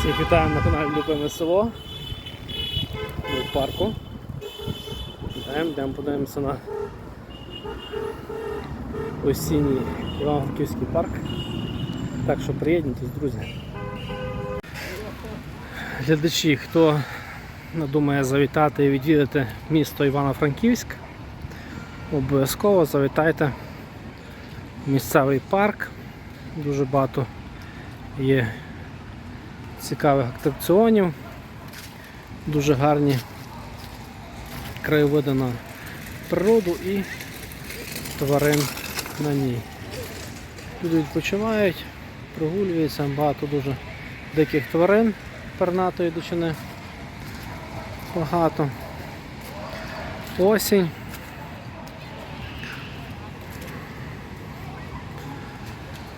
Всіх вітаю на каналі Любиме село. Ми в парку. Йдемо, подивимося на осінній Івано-Франківський парк. Так що приєднуйтесь, друзі. Глядачі, хто надумає завітати і відвідати місто Івано-Франківськ, обов'язково завітайте в місцевий парк. Дуже багато є цікавих атракціонів, дуже гарні краєвиди на природу і тварин на ній. Люди відпочивають, прогулюються, багато дуже диких тварин пернатої дичини. Багато. Осінь.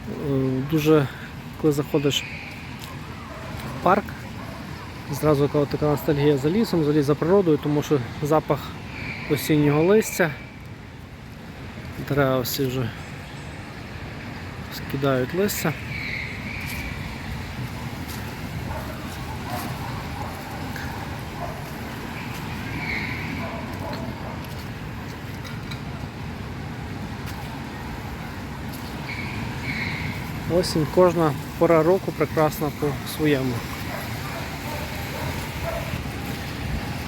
Е, Дуже, коли заходиш парк, зразу така, ностальгія за лісом, взагалі за природою, тому що запах осіннього листя. Дерева всі вже скидають листя. Осінь, кожна пора року прекрасна по своєму.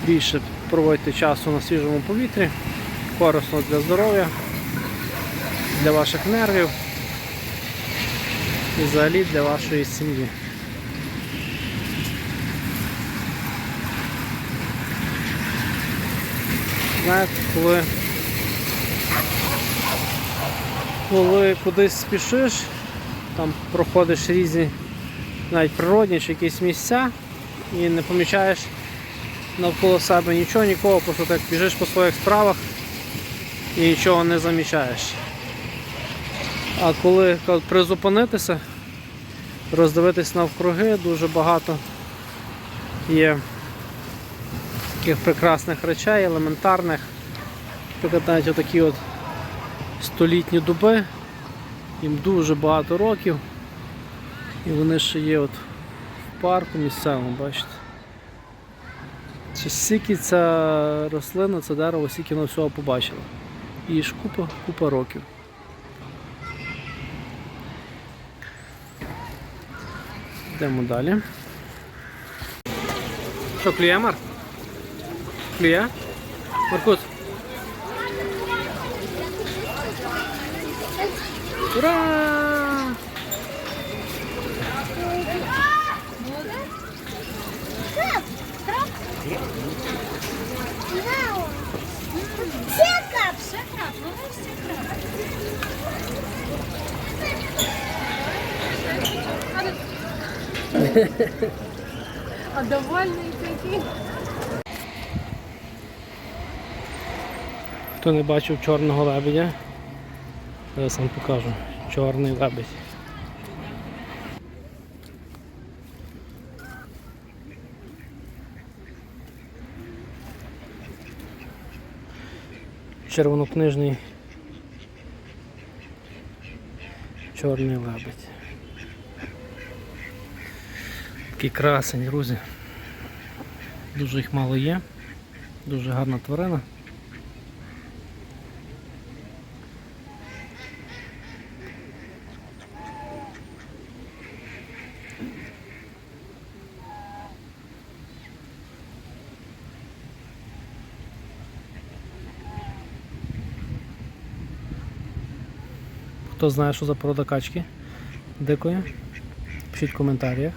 Більше проводьте часу на свіжому повітрі, корисно для здоров'я, для ваших нервів і взагалі для вашої сім'ї. Знаєте, коли, коли кудись спішиш, там проходиш різні навіть чи якісь місця і не помічаєш навколо себе нічого, нікого, просто так біжиш по своїх справах і нічого не замічаєш. А коли призупинитися, роздивитись навкруги, дуже багато є таких прекрасних речей, елементарних. Наприклад, навіть отакі от столітні дуби, їм дуже багато років. І вони ще є от в парку місцевому, бачите. Чи стільки ця рослина, це дерево, стільки воно всього побачило. І ж купа, купа років. Йдемо далі. Що, клює, Марк? Клює? Маркус? Ура! А довольний такий. Хто не бачив чорного лебедя, я сам покажу. Чорний лебедь. Червонокнижний чорний лебедь. Такий красень, друзі. Дуже їх мало є. Дуже гарна тварина. Хто знає, що за порода качки дикої? Пишіть в коментарях.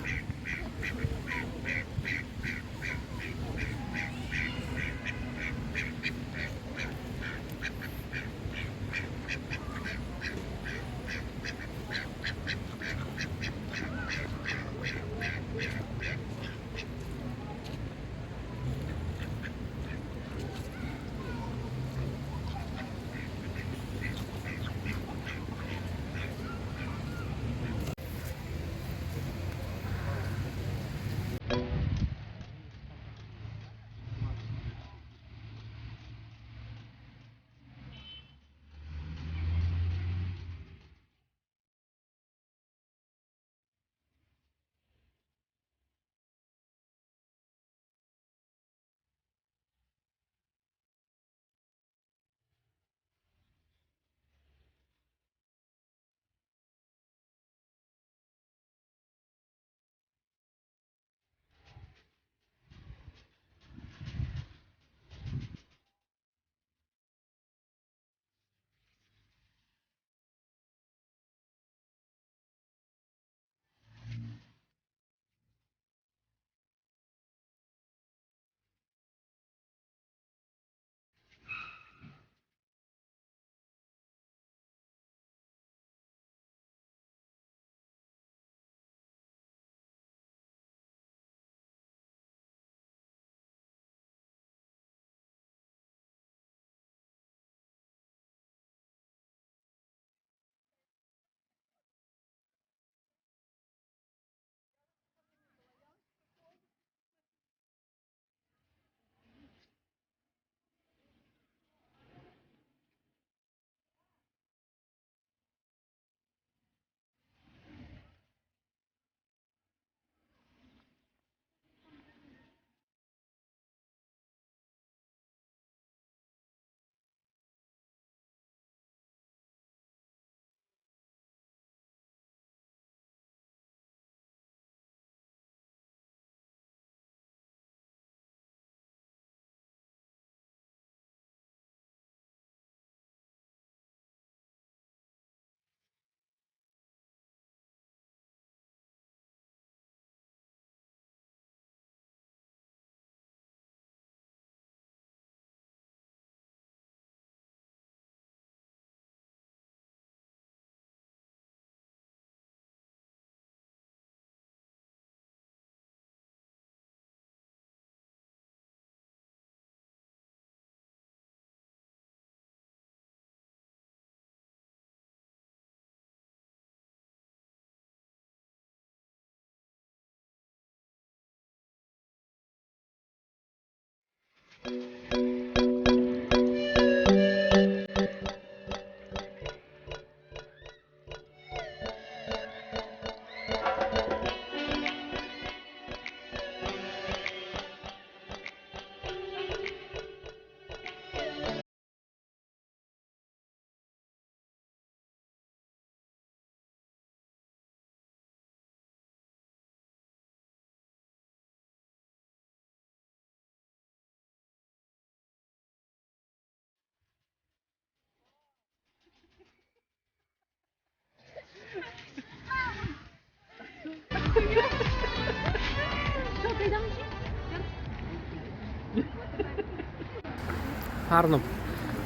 Гарно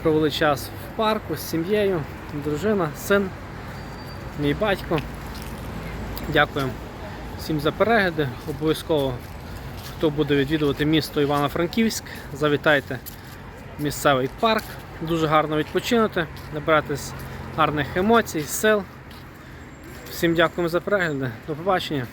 провели час в парку з сім'єю, дружина, син, мій батько. Дякуємо всім за перегляди. Обов'язково, хто буде відвідувати місто Івано-Франківськ, завітайте в місцевий парк. Дуже гарно відпочинути, набратись гарних емоцій, сил. Всім дякуємо за перегляди. До побачення.